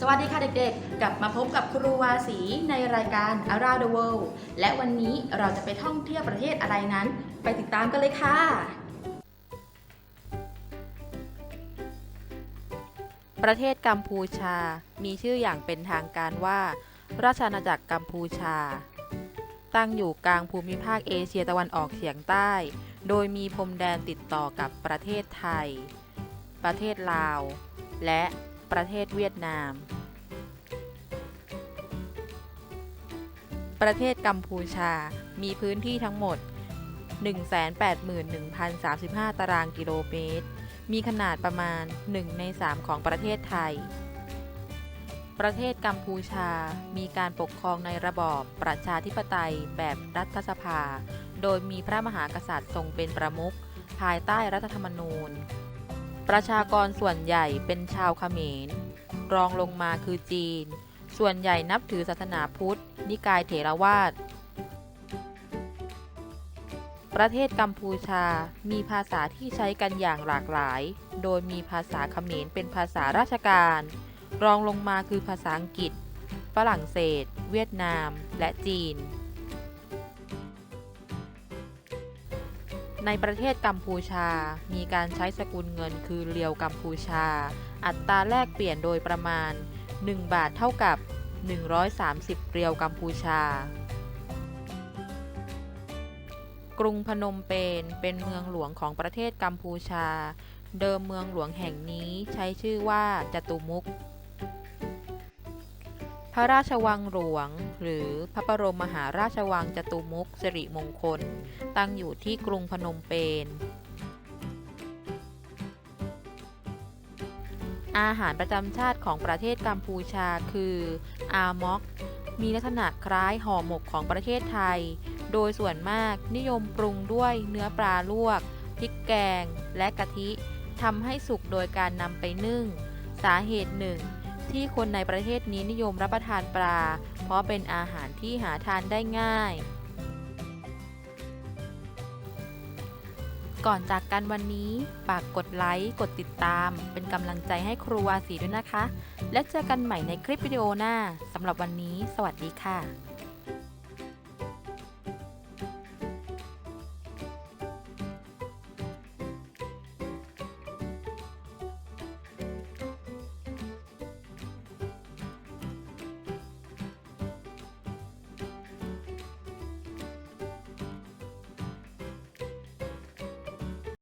สวัสดีค่ะเด็กๆ กลับมาพบกับครูวาสีในรายการ Around the World และวันนี้เราจะไปท่องเที่ยวประเทศอะไรนั้น ไปติดตามกันเลยค่ะ ประเทศกัมพูชา มีชื่ออย่างเป็นทางการว่า ราชอาณาจักรกัมพูชา ตั้งอยู่กลางภูมิภาคเอเชียตะวันออกเฉียงใต้ โดยมีพรมแดนติดต่อกับประเทศไทย ประเทศลาว และ ประเทศเวียดนาม ประเทศกัมพูชา มีพื้นที่ทั้งหมด 181,035 ตารางกิโลเมตร มีขนาดประมาณ 1 ใน 3 ของประเทศไทย ประเทศกัมพูชา มีการปกครองในระบอบประชาธิปไตยแบบรัฐสภา โดยมีพระมหากษัตริย์ทรงเป็นประมุขภายใต้รัฐธรรมนูญ ประชากรส่วนใหญ่เป็นชาวเขมร รองลงมาคือจีน ส่วนใหญ่นับถือศาสนาพุทธ นิกายเถรวาท ประเทศกัมพูชามีภาษาที่ใช้กันอย่างหลากหลาย โดยมีภาษาเขมรเป็นภาษาราชการ รองลงมาคือภาษาอังกฤษ ฝรั่งเศส เวียดนาม และจีน ในประเทศกัมพูชา มีการใช้สกุลเงินคือเรียวกัมพูชา อัตราแลกเปลี่ยนโดยประมาณ 1 บาทเท่ากับ 130 เรียวกัมพูชา กรุงพนมเปญเป็นเมืองหลวงของประเทศกัมพูชา เดิมเมืองหลวงแห่งนี้ใช้ชื่อว่าจตุมุก ระราชวังหลวง หรือพระบรมมหาราชวังจตุมุกสิริมงคล ตั้งอยู่ที่กรุงพนมเปญ อาหารประจำชาติของประเทศกัมพูชาคืออามอก มีลักษณะคล้ายห่อหมกของประเทศไทย โดยส่วนมากนิยมปรุงด้วยเนื้อปลาลวกพริกแกง และกะทิทำให้สุกโดยการนำไปนึ่ง สาเหตุหนึ่ง ที่คนในประเทศนี้นิยมรับประทานปลา เพราะเป็นอาหารที่หาทานได้ง่าย ก่อนจากกันวันนี้ฝากกดไลค์ กดติดตาม เป็นกำลังใจให้ครูวาสีด้วยนะคะ และเจอกันใหม่ในคลิปวิดีโอหน้าสำหรับวันนี้ สวัสดีค่ะ